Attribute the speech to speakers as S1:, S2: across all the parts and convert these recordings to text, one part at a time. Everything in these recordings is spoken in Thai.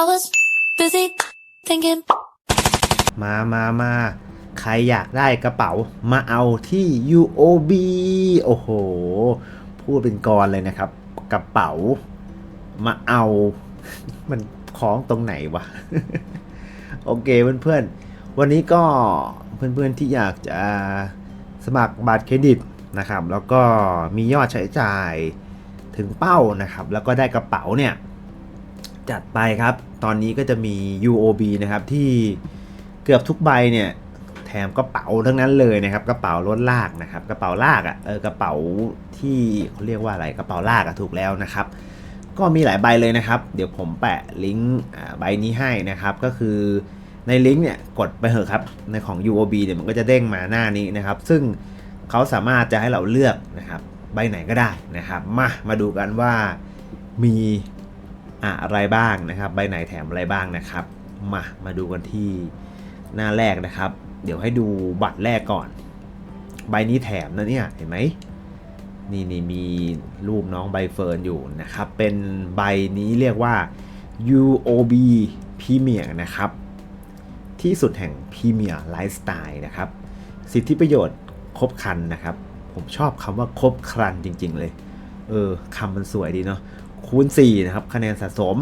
S1: I was busy thinking.
S2: มามามาใครอยากได้กระเป๋ามาเอาที่ UOB โอ้โห พูดเป็นกรเลยนะครับ กระเป๋ามาเอา มันคล้องตรงไหนวะ โอเคเพื่อนๆ วันนี้ก็เพื่อนๆที่อยากจะสมัครบัตรเครดิตนะครับ แล้วก็มียอดใช้จ่ายถึงเป้านะครับ แล้วก็ได้กระเป๋าเนี่ย จัดไปครับ ตอนนี้ก็จะมี UOB นะครับที่เกือบทุกใบเนี่ยแถมกระเป๋าทั้งนั้นเลยนะครับ กระเป๋ารถลากนะครับ กระเป๋าลากอะ่ะเออกระเป๋าที่เขาเรียกว่าอะไรกระเป๋าลากอะถูกแล้วนะครับ ก็มีหลายใบเลยนะครับ เดี๋ยวผมแปะลิงก์ใบนี้ให้นะครับ ก็คือในลิงก์เนี่ยกดไปเถอะครับในของ UOB เนี่ยมันก็จะเด้งมาหน้านี้นะครับ ซึ่งเขาสามารถจะให้เราเลือกนะครับ ใบไหนก็ได้นะครับ มามาดูกันว่ามี อะไรบ้างนะครับใบไหนแถมอะไรบ้างนะครับ มามาดูกันที่หน้าแรกนะครับ เดี๋ยวให้ดูบัตรแรกก่อน ใบนี้แถมนะเนี่ยเห็นไหมนี่นี่มีรูปน้องใบเฟิร์นอยู่นะครับ เป็นใบนี้เรียกว่า UOB Premier นะครับ ที่สุดแห่ง Premier Lifestyle นะครับ สิทธิประโยชน์ครบครันนะครับ ผมชอบคำว่าครบครันจริง ๆ เลย เออคำมันสวยดีเนาะ คูณ4นะครับคะแนนสะสม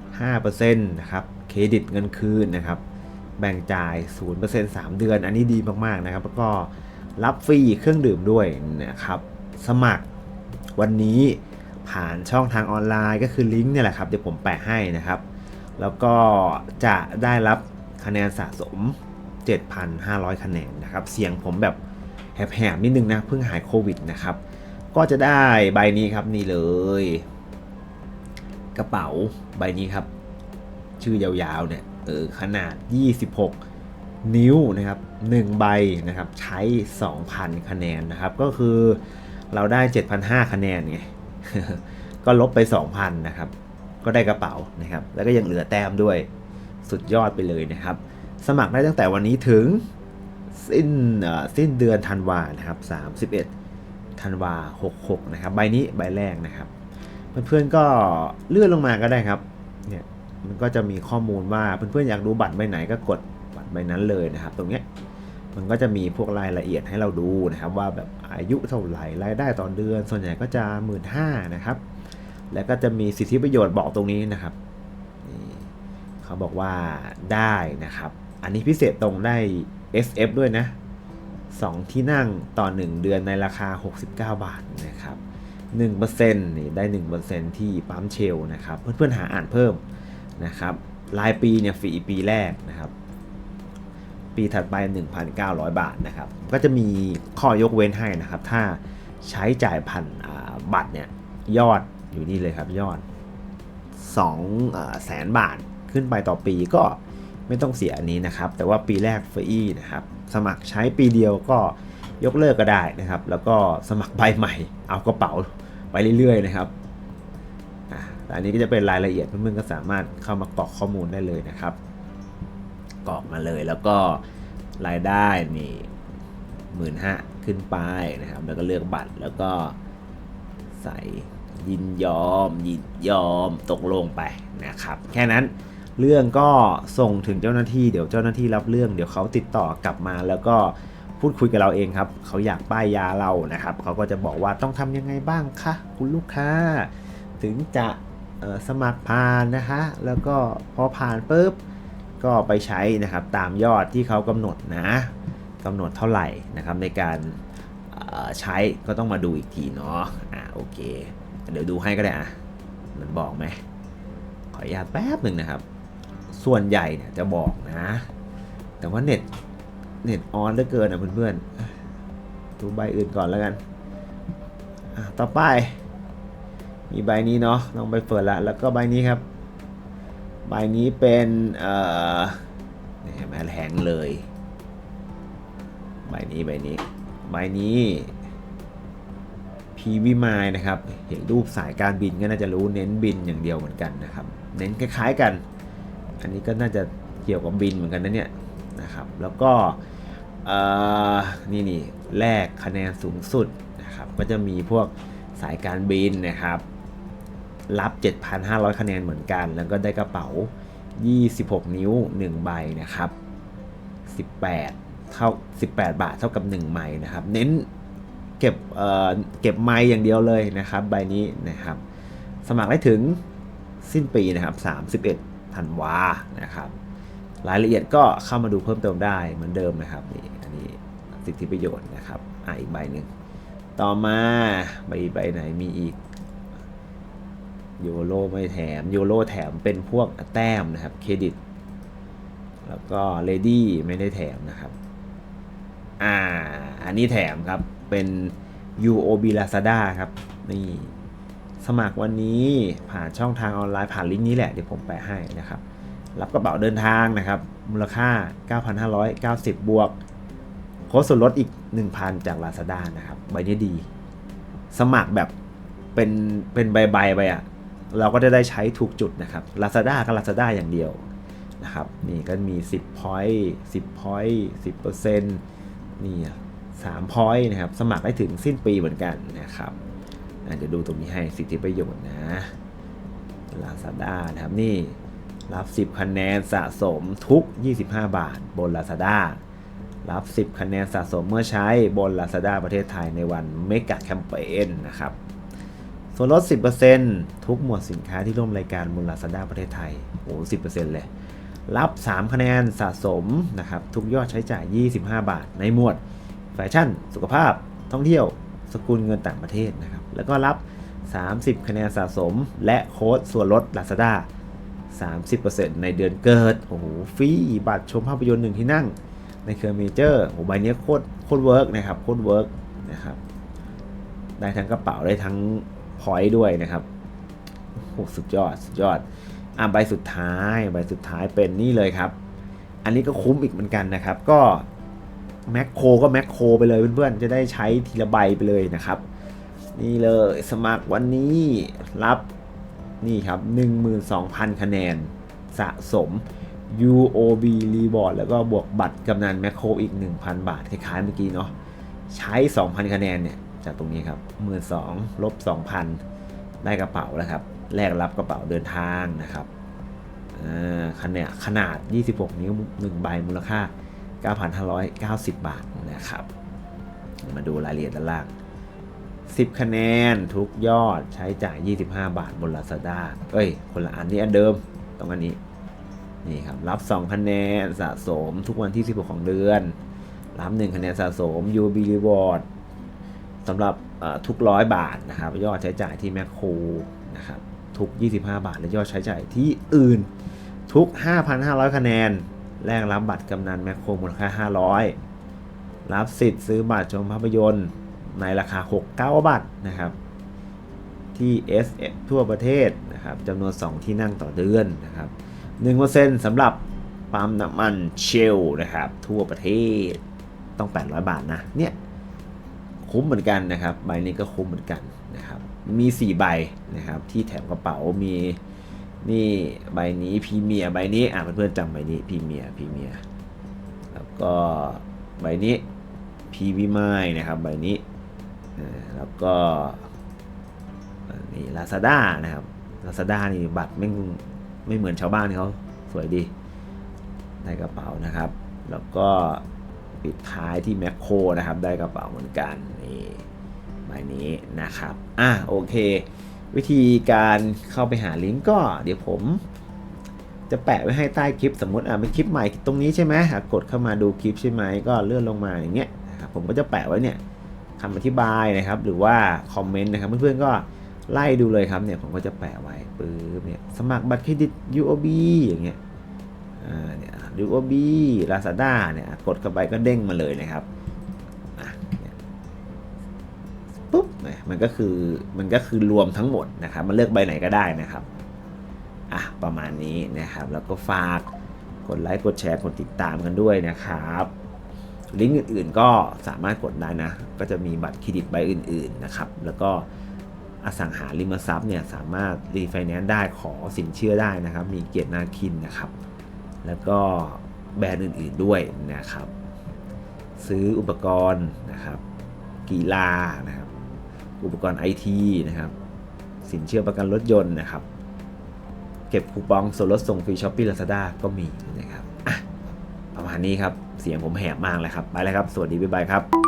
S2: 5%นะครับเครดิตเงินคืนนะครับแบ่งจ่าย 0% 3 เดือน อันนี้ดีมากๆนะครับ แล้วก็รับฟรีเครื่องดื่มด้วยนะครับ สมัครวันนี้ผ่านช่องทางออนไลน์ก็คือลิงก์เนี่ยแหละครับ เดี๋ยวผมแปะให้นะครับ แล้วก็จะได้รับคะแนนสะสม 7,500 คะแนนนะครับ เสียงผมแบบแหบๆนิดนึงนะ เพิ่งหายโควิดนะครับ ก็จะได้ใบนี้ครับนี่เลย กระเป๋าใบนี้ครับ ชื่อยาวๆเนี่ยเออขนาด 26 นิ้วนะครับ1ใบนะครับใช้ 2,000 คะแนนนะครับ ก็คือเราได้ 7,500 คะแนนไงก็ลบไป 2,000 นะครับ ก็ได้กระเป๋านะครับ แล้วก็ยังเหลือแต้มด้วยสุดยอดไปเลยนะครับ สมัครได้ตั้งแต่วันนี้ถึงสิ้นสิ้นเดือนธันวานะครับ 31ธันวา66 นะครับ ใบนี้ใบแรกนะครับ เพื่อนๆก็เลื่อนลงมาก็ได้ครับเนี่ยมันก็จะมีข้อมูลว่าเพื่อนๆอยากดูบัตรใบไหนก็กดบัตรใบนั้นเลยนะครับ ตรงเนี้ยมันก็จะมีพวกรายละเอียดให้เราดูนะครับ ว่าแบบอายุเท่าไหร่รายได้ต่อเดือน ส่วนใหญ่ก็จะหมื่นห้านะครับ แล้วก็จะมีสิทธิประโยชน์บอกตรงนี้นะครับนี่เขาบอกว่าได้นะครับ อันนี้พิเศษตรงได้ SF ด้วยนะ 2 ที่นั่งต่อ 1 เดือนในราคา 69 บาทนะครับ 1%นี่ได้ 1%ที่ปั๊มเชลนะครับ เพื่อนๆหาอ่านเพิ่มนะครับรายปีเนี่ยฟรีปีแรกนะครับ ปีถัดไป 1,900 บาทนะครับ ก็จะมีข้อยกเว้นให้นะครับ ถ้าใช้จ่ายผ่านอ่าบัตรเนี่ยยอดอยู่นี่เลยครับยอด2แสนบาทขึ้นไปต่อปีก็ไม่ต้องเสียอันนี้นะครับ แต่ว่าปีแรกฟรีนะครับ สมัครใช้ปีเดียวก็ยกเลิกก็ได้นะครับ แล้วก็สมัครใบใหม่ เอากระเป๋า ไปเรื่อยๆนะครับแต่อันนี้ก็จะเป็นรายละเอียดเพื่อนๆก็สามารถเข้ามากรอกข้อมูลได้เลยนะครับกรอกมาเลยแล้วก็รายได้นี่หมื่นห้าขึ้นไปนะครับ แล้วก็เลือกบัตรแล้วก็ใส่ยินยอม ยินยอมตกลงไปนะครับ แค่นั้นเรื่องก็ส่งถึงเจ้าหน้าที่เดี๋ยวเจ้าหน้าที่รับเรื่อง เดี๋ยวเขาติดต่อกลับมาแล้วก็ พูดคุยกับเราเองครับ เขาอยากป้ายยาเรานะครับ เขาก็จะบอกว่าต้องทำยังไงบ้างคะคุณลูกค้า ถึงจะสมัครผ่านนะคะแล้วก็พอผ่านปุ๊บก็ไปใช้นะครับตามยอดที่เขากำหนดนะกำหนดเท่าไหร่นะครับในการใช้ก็ต้องมาดูอีกทีเนาะอ่าโอเค เดี๋ยวดูให้ก็ได้อะมันบอกไหมขออนุญาตแป๊บหนึ่งนะครับ ส่วนใหญ่เนี่ยจะบอกนะ แต่ว่าเน็ต เน็ตออนเหลือเกินอะเพื่อนๆดูใบอื่นก่อนแล้วกันต่อไป มีใบนี้เนาะลองใบเฟิร์นละแล้วก็ใบนี้ครับ ใบนี้เป็นเอ่อนี่เห็นไหมแหงเลย ใบนี้ใบนี้ใบนี้พีวิมายนะครับ เห็นรูปสายการบินก็น่าจะรู้เน้นบินอย่างเดียวเหมือนกันนะครับ เน้นคล้ายๆกัน อันนี้ก็น่าจะเกี่ยวกับบินเหมือนกันนะเนี่ยนะครับ แล้วก็ นี่นี่แลกคะแนนสูงสุดนะครับก็จะมีพวกสายการบินนะครับ รับ 7,500 คะแนนเหมือนกัน แล้วก็ได้กระเป๋า 26 นิ้ว 1 ใบนะครับ 18 เท่า 18 บาทเท่ากับ 1 ไม้นะครับ เน้นเก็บเอ่อเก็บไม้อย่างเดียวเลยนะครับ ใบนี้นะครับ สมัครได้ถึงสิ้นปีนะครับ 31ธันวานะครับ รายละเอียดก็เข้ามาดูเพิ่มเติมได้เหมือนเดิมนะครับนี่ สิทธิประโยชน์นะครับอะอีกใบหนึ่งต่อมาใบใบไหนมีอีกโยโรไม่แถมโยโรแถมเป็นพวกแต้มนะครับเครดิต แล้วก็เลดี้ไม่ได้แถมนะครับอ่าอันนี้แถมครับเป็น UOB Lazada ครับนี่สมัครวันนี้ผ่านช่องทางออนไลน์ผ่านลิงก์นี้แหละเดี๋ยวผมแปะให้นะครับ รับกระเป๋าเดินทางนะครับ มูลค่า 9,590 บวก ค้ดส่วนลดอีก 1,000 จาก Lazada นะครับ ใบนี้ดี สมัครแบบเป็นเป็นใบๆไปอะเราก็จะได้ใช้ถูกจุดนะครับ Lazada ก็ Lazada อย่างเดียวนะครับ นี่ก็มี 10 point 10 point 10%นี่3 point นะครับ สมัครได้ถึงสิ้นปีเหมือนกันนะครับอะเดี๋ยวดูตรงนี้ให้สิทธิประโยชน์นะ Lazada นะครับนี่รับ 10 คะแนนสะสมทุก 25 บาทบน Lazada รับ 10 คะแนนสะสมเมื่อใช้บน Lazada ประเทศไทยในวันเมกะแคมเปญนะครับ ส่วนลด 10%ทุกหมวดสินค้าที่ร่วมรายการบน Lazada ประเทศไทย โอ้10%เลย รับ 3 คะแนนสะสมนะครับ ทุกยอดใช้จ่าย 25 บาท ในหมวด แฟชั่น สุขภาพ ท่องเที่ยว สกุลเงินต่างประเทศนะครับ แล้วก็รับ 30 คะแนนสะสม และโค้ดส่วนลด Lazada 30%ในเดือนเกิด โอ้โห ฟรี บัตรชมภาพยนตร์หนึ่งที่นั่ง ในเครือเมเจอร์โอ้ใบนี้โคตรโคตรเวิร์กนะครับโคตรเวิร์กนะครับได้ทั้งกระเป๋าได้ทั้งพอยต์ด้วยนะครับโอ้โหสุดยอดสุดยอดอะใบสุดท้ายใบสุดท้ายเป็นนี่เลยครับ อันนี้ก็คุ้มอีกเหมือนกันนะครับ ก็แมคโครก็แมคโครไปเลยเพื่อนๆ จะได้ใช้ทีละใบไปเลยนะครับ นี่เลยสมัครวันนี้รับนี่ครับ 12,000 คะแนนสะสม UOB Reward แล้วก็บวกบัตรกำนันแมคโครอีก 1,000 บาท คล้ายๆเมื่อกี้เนาะใช้ 2,000 คะแนนเนี่ย จากตรงนี้ครับ 12,000ลบ 2,000 ได้กระเป๋าแล้วครับ แลกรับกระเป๋าเดินทางนะครับอ่าขนาดขนาด 26 นิ้ว 1 ใบมูลค่า 9,590 บาทนะครับ มาดูรายละเอียดด้านล่าง 10 คะแนนทุกยอดใช้จ่าย 25 บาทบน Lazada เอ้ย คนละอันนี้อันเดิมต้องอันนี้ นี่ครับ รับ 2 คะแนนสะสมทุกวันที่ 16 ของเดือน รับ 1 คะแนนสะสม UB Reward สำหรับทุกร้อยบาทนะครับ ยอดใช้จ่ายที่แมคโครนะครับ ทุก 25 บาท และยอดใช้จ่ายที่อื่น ทุก 5,500 คะแนน แลกรับบัตรกำนันแมคโครมูลค่า 500 รับสิทธิ์ซื้อบัตรชมภาพยนตร์ในราคา 69 บาทนะครับ ที่ SF ทั่วประเทศนะครับจำนวน 2 ที่นั่งต่อเดือนนะครับ 1%สำหรับปั๊มน้ำมันเชลนะครับ ทั่วประเทศต้อง 800 บาทนะ เนี่ย คุ้มเหมือนกันนะครับ ใบนี้ก็คุ้มเหมือนกันนะครับ มี 4 ใบนะครับ ที่แถมกระเป๋ามีนี่ใบนี้พรีเมียใบนี้อะเพื่อนๆจำใบนี้พรีเมียพรีเมียแล้วก็ใบนี้พีวีไม้นะครับใบนี้แล้วก็นี่ลาซาด้านะครับลาซาด้านี่บัตรไม่ง ไม่เหมือนชาวบ้านเขาสวยดีได้กระเป๋านะครับ แล้วก็ปิดท้ายที่แมคโครนะครับ ได้กระเป๋าเหมือนกันนี่ใบนี้นะครับอะโอเค วิธีการเข้าไปหาลิงก์ก็ เดี๋ยวผมจะแปะไว้ให้ใต้คลิปสมมติอะเป็นคลิปใหม่ตรงนี้ใช่ไหมกดเข้ามาดูคลิปใช่ไหมก็เลื่อนลงมาอย่างเงี้ยผมก็จะแปะไว้เนี่ยคำอธิบายนะครับ หรือว่าคอมเมนต์นะครับเพื่อนๆก็ ไล่ดูเลยครับเนี่ยผมก็จะแปะไว้ปื๊บเนี่ยสมัครบัตรเครดิต UOB อย่างเงี้ยอ่าเนี่ย UOB Lazada เนี่ยกดเข้าไปก็เด้งมาเลยนะครับอะเนี่ยปุ๊บเนี่ยมันก็คือมันก็คือรวมทั้งหมดนะครับ มันเลือกใบไหนก็ได้นะครับอะประมาณนี้นะครับ แล้วก็ฝากกดไลค์กดแชร์กดติดตามกันด้วยนะครับลิงก์อื่นๆก็สามารถกดได้นะ ก็จะมีบัตรเครดิตใบอื่น ๆนะครับ แล้วก็ อสังหาริมทรัพย์เนี่ยสามารถรีไฟแนนซ์ได้ขอสินเชื่อได้นะครับ มีเกียรตินาคินนะครับ แล้วก็แบรนด์อื่นๆด้วยนะครับ ซื้ออุปกรณ์นะครับ กีฬานะครับ อุปกรณ์ไอทีนะครับ สินเชื่อประกันรถยนต์นะครับ เก็บคูปองส่วนลดส่งฟรีช้อปปี้ลาซาด้าก็มีนะครับประมาณนี้ครับ เสียงผมแหบมากเลยครับ ไปแล้วครับ สวัสดีบ๊ายบายครับ